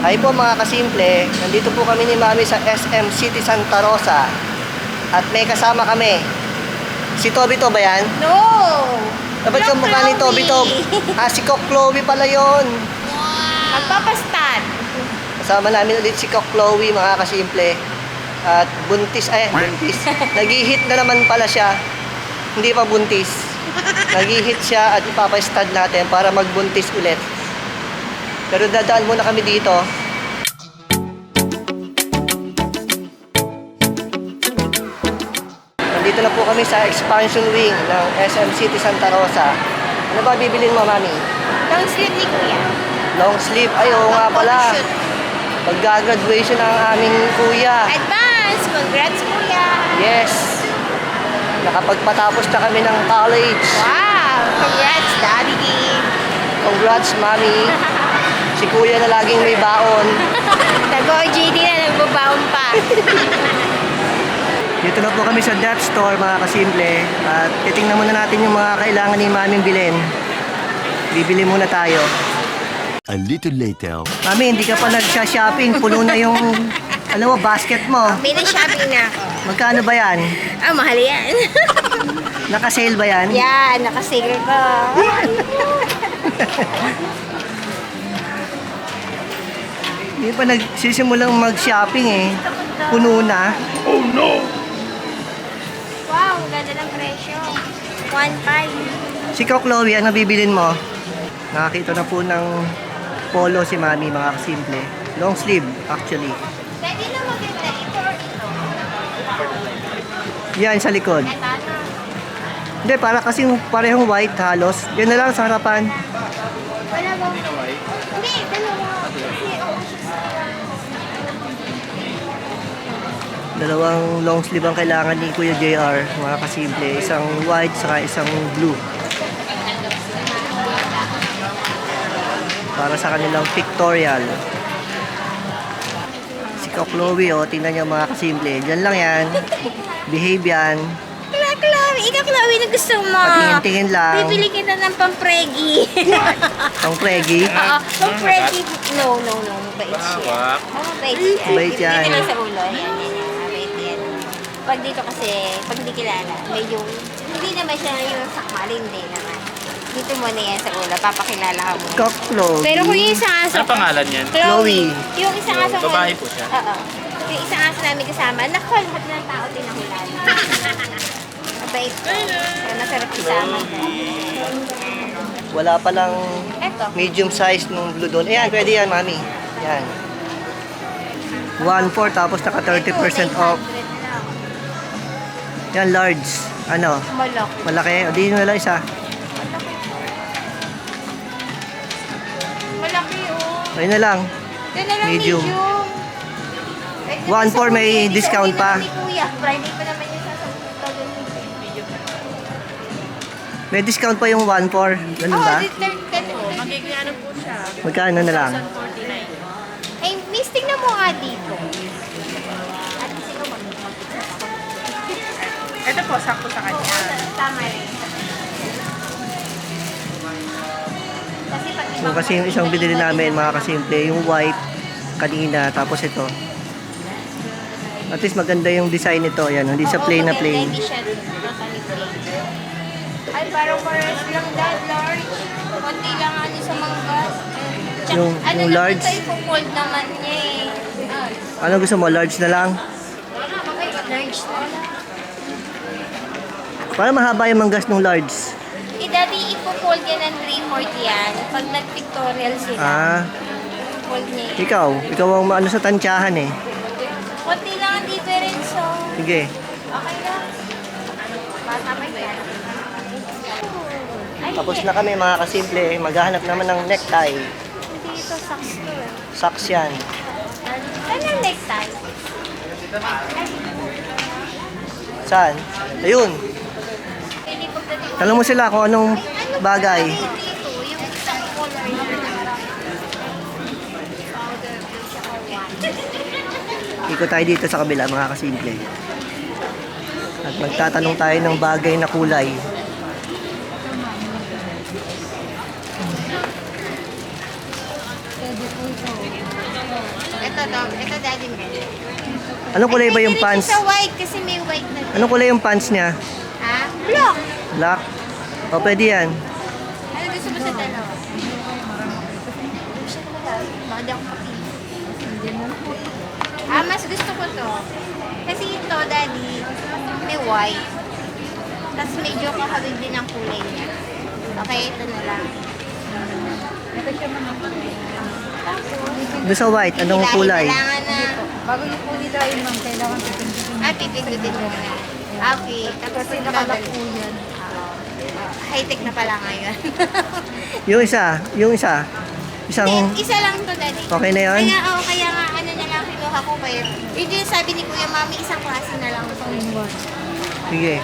Hi po mga kasimple, nandito po kami ni Mami sa SM City Santa Rosa at may kasama kami. Si Toby to ba yan? No! Dapat yung mukha ni Toby to. Ah, si Cock Chloe pala yon. Magpapastan. Kasama namin ulit si Cock Chloe mga kasimple. At buntis, ay buntis. Nag-hit na naman pala siya. Hindi pa buntis. Nag-hit siya at ipapastad natin para magbuntis ulit. Pero dadaan muna kami dito. Nandito na po kami sa expansion wing ng SM City Santa Rosa. Ano ba bibilin mo, Mami? Long sleeve ni Kuya. Long sleeve. Ay, oo nga pala. Pagka-graduation ng aming kuya. Advance! Congrats, Kuya! Yes. Nakapagpatapos na kami ng college. Wow! Congrats, Daddy! Congrats, Mami. Si kuya na laging may baon. Nag-OJT na, nagbabaon pa. Dito na po kami sa Death Store, mga kasimple. At titingnan muna natin yung mga kailangan ni Maming bilhin. Bibili muna tayo. A little later. Mami, hindi ka pa nagsha-shopping. Puno na yung, alam mo, basket mo. May na-shopping na ako. Magkano ba yan? Ah, mahal yan. Naka-sale ba yan? yan, nakasale ko. Hindi pa nagsisimulang mag-shopping eh. Puno na. Wow, ang ganda ng presyo. 1.5. Si Coco Chloe, ano bibilin mo? Nakakita na po ng polo si Mami, mga kasimple. Long sleeve, actually. Pwede na maganda ito or ito. Yan sa likod. Hindi, para kasing parehong white halos. Yan na lang sa harapan. Wala bang... Hindi, Dalawang long sleeve ang kailangan ni Kuya JR, mga kasimple. Isang white, saka isang blue. Para sa kanilang pictorial. Si Coco Chloe, oh, tingnan niyo mga kasimple. Diyan lang yan. Behave yan. Wala, Chloe. Ikaw, Chloe, na gusto mo. Patingin-tingin lang. Bibili kita ng pampregi. Ang pregi. Oo, pampregi. No, no, no. Mabait siya. Oh, mabait siya. Mabait yan. Dito lang sa ulo. Ayan, yan, yan. Mabait yan. Pag dito kasi, pag hindi kilala, medyo, hindi naman siya yung sakmali, hindi naman. Dito mo na yan sa ulo, papakilala ka mo. Coco Chloe. Pero kung yung isang aso Ano pangalan yan? Chloe. Yung isang aso ko. Babae po siya? Oo. Yung isang aso namin kasama, naku, lahat ng tao tinahulala. Mabait ko. Kaya masarap kasama. Wala palang Eto. medium size nung blue doon. Ayan, pwede yan, mami. Yan. 1.4 tapos naka 30% off. Yan, large. Ano? Malaki. Malaki. O, di lang isa. Malaki oh. Ayun na lang. Yan na lang Medium. medium. Pwede One na sa four, may Friday, discount pa. ni Kuya. Friday pa naman yung sasagutan medium. May discount pa yung 1.4. Ganun Oh, ba? di- third- third- Magiging ano po siya? Magkano na lang? 49. Ay, miss, tingnan mo nga dito. Ito po, sakto sa kanya. Tama rin. Kasi pag kasi yung isang binili namin, mga kasimple, yung white kanina, tapos ito. At least maganda yung design nito. Yan, hindi siya Oo, plain na plain. Ay, parang pares lang dad, large. Kunti lang ano sa manggas. Tsaka, Yung- ano yung naman large? tayo kung cold naman niya eh. Ano gusto mo? Large na lang? Large na lang. Para mahaba yung manggas ng large. Eh, dati ipo-fold yan ng 340 yan. Pag nag-pictorial sila, Ah, fold niya yun. ikaw. Ikaw ang maano sa tansyahan eh. Kunti lang ang difference, so Sige. okay lang. Bata pa yan. Ay, Tapos na kami mga kasimple. Maghahanap naman ng necktie. Hindi ito socks to eh. Socks yan. Ano ang necktie? Saan? Ayun. Tanong mo sila kung anong bagay. Ikot tayo dito sa kabila mga kasimple. At magtatanong tayo ng bagay na kulay. Ito. Ito, to. Ito, daddy mo. Anong kulay ba yung pants? sa white kasi may white na. Anong kulay yung pants niya? Ha? Black. Black? O, pwede yan. Ano gusto mo sa dalawa? Baka di ako papili. Ah, mas gusto ko to. Kasi ito, daddy, may white. Tapos medyo kahawig din ang kulay niya. Okay, ito na lang. Doon sa white, anong kulay? Kailangan na. Bago yung nila yun, ma'am, kailangan pipindutin. Ah, pipindutin mo na. Okay, tapos yung nakalak po yan. High-tech na pala ngayon. Yung isa, yung isa. Isang, Hindi, isa lang to, daddy. okay na yun? Kaya, oh, kaya nga, ano na lang kinuha ko kayo. Yun din sabi ni Kuya Mami, isang klase na lang ito. Sige.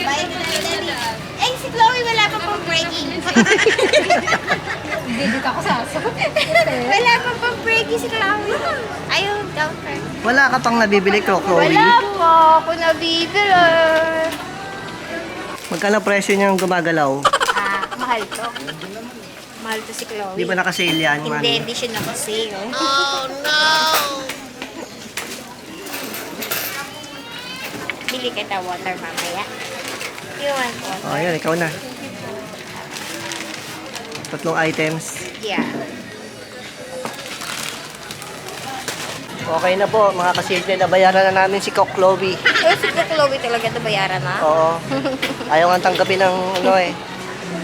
Bye, daddy. Eh, si Chloe wala pa pong breaking. Hindi ka ko sa aso. wala pa pong breaking si Chloe. Ayun, counter. Wala ka pang nabibili, Chloe? Wala po ako nabibili. Magkano presyo niyang gumagalaw? Ah, mahal to. Mahal to si Chloe. Di ba nakasale yan? Hindi, mami? hindi siya nakasale. Oh, no! Bili kita water mamaya. You want water? O, yan, ikaw na. Tatlong items. Yeah. Okay na po, mga kasimple, nabayaran na namin si Cock Chloe. Eh, si Chloe talaga ito bayaran na. Oo. Ayaw nga tanggapin ng, ano eh,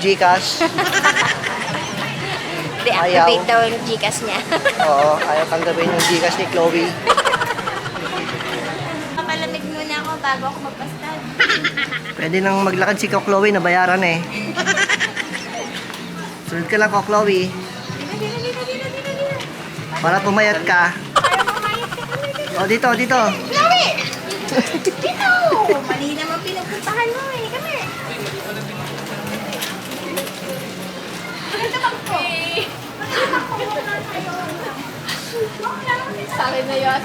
Gcash. De-activate daw yung Gcash niya. Oo, ayaw tanggapin yung Gcash ni Chloe. Papalamig muna ako bago ako magpastad. Pwede nang maglakad si Cock Chloe, nabayaran eh. Sunod ka lang, Cock Chloe. Para pumayat ka. O, dito, dito. Chloe! Dito! Mali naman pinupuntahan mo eh. Kami. Maganda bang ko? Sa akin na yun.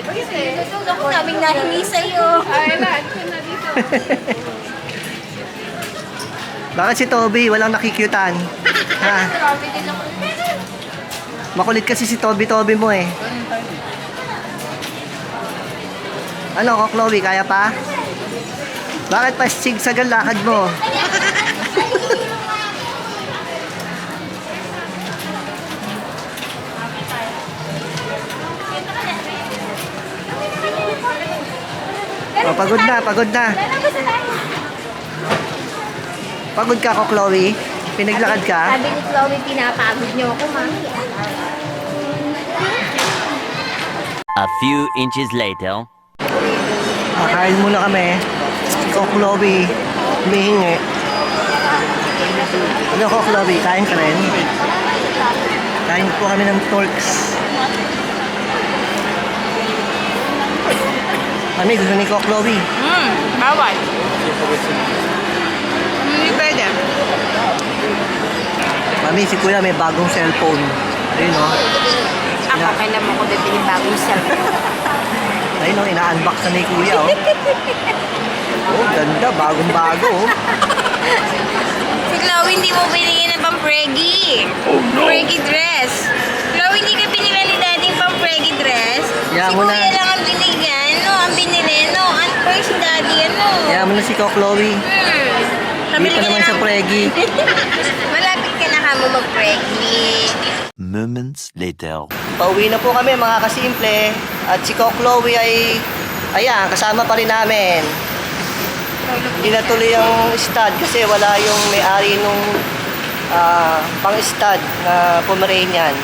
Kasi, ako naming nahingi sa'yo. ay na, ito na dito. Bakit si Toby walang nakikyutan? Ha? Makulit kasi si Toby Toby mo eh. Ano, Cock Chloe, kaya pa? Bakit pa sigsag ang lakad mo? Oh, pagod na, pagod na. Pagod ka, Cock Chloe? Pinaglakad ka? Sabi ni Chloe, pinapagod niyo ako, mami. A few inches later. Kakain muna kami. Cock Chloe, humihingi. Ano, Cock Chloe, kain ka rin? Kain po kami ng Turks. Kami, gusto ni Cock Chloe. Hmm, bawal. Hindi pwede. Mami, si Kuya may bagong cellphone. Ayun o. Ako, kailan mo ko bibili bagong cellphone. Ayun o, ina-unbox na ni Kuya o. Oh, ganda. Bagong-bago oh. Si Chloe, hindi mo binigyan ng pang-preggy. Oh, no. Preggy dress. Chloe, hindi ka binila ni Daddy yung pang-preggy dress. Kaya si Kuya na. lang ang binigyan. No, ang binili. No, ang first si Daddy, ano. Kaya mo na si Cock Chloe. Hmm. Hindi pa naman sa pregi. Malapit mo mag-preggy. Moments later. Pauwi na po kami mga kasimple. At si Cock Chloe ay, ayan, kasama pa rin namin. Hindi na tuloy ang stud kasi wala yung may-ari nung ah, pang-stud na Pomeranian.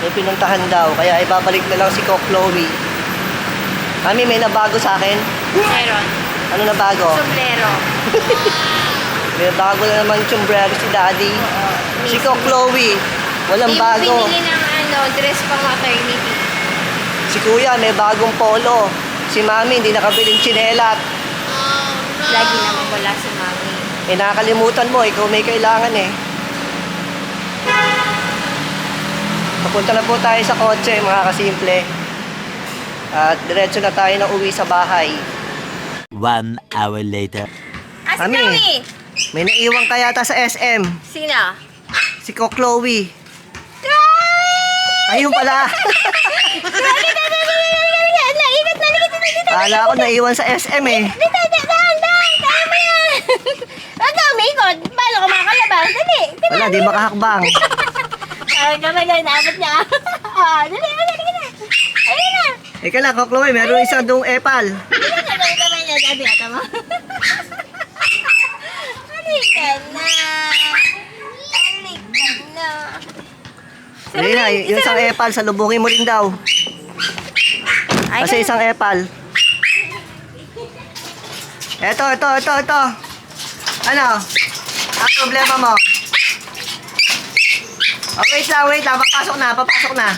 May pinuntahan daw, kaya ibabalik na lang si Cock Chloe. Mami, may nabago sa akin. Meron. Ano na bago? Sombrero. May bago na naman sombrero si Daddy. Si Cock Chloe, walang Yung bago. Binili ng ano, dress pang maternity. Si Kuya, may bagong polo. Si Mami, hindi nakabiling tsinelat. Lagi naman wala si Mami. Eh, nakakalimutan mo, ikaw may kailangan eh. Papunta na po tayo sa kotse, mga kasimple. At diretso na tayo na uwi sa bahay. One hour later. Ah, si Mami. Chloe! May naiwan ka yata sa SM. Sino? Si Cock Chloe. Chloe! Ayun pala. Ala, ingat na, na, na. Kala ko naiwan sa SM eh. Dito, dito, dahan, kaya mo yan. Ka umikot. Paano ka makalabas? Dali. Dali. Wala, di makahakbang. Ay, kamay ka, inaabot niya. Ah, dali, dali, dali, dali. Ayun na. Ika lang, Chloe, meron isa doong epal. Dali na, dali, kamay niya. Dali, ata mo. Halika na. Halika na. Hindi na, yung isang epal, salubungin mo rin daw. Kasi isang epal. Eto, eto, eto, eto. Ano? Ang problema mo? Oh, wait lang, wait lang. Papasok na, papasok na.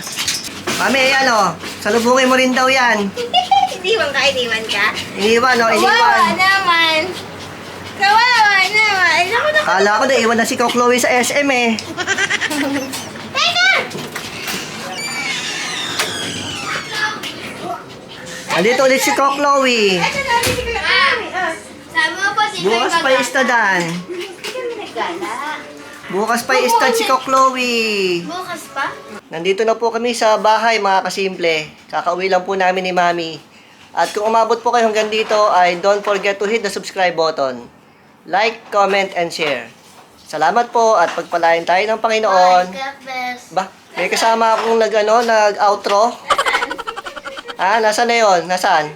Mami, yan o. Salubungin mo rin daw yan. Iniwan ka, iniwan ka. Iniwan, o, Kawawa iniwan. naman. Kawawa naman. Naku. Kala ko na iwan na si Ko Chloe sa SM eh. Teka! Andito ulit si Ko Chloe. Bukas pa istadan. Bukas pa istad si Ko Chloe. Bukas pa? Nandito na po kami sa bahay mga kasimple. Kakauwi lang po namin ni Mami. At kung umabot po kayo hanggang dito ay don't forget to hit the subscribe button. Like, comment, and share. Salamat po at pagpalain tayo ng Panginoon. Ba, may kasama akong nag, ano, nag-outro. Ah, nasaan na yun? Nasaan?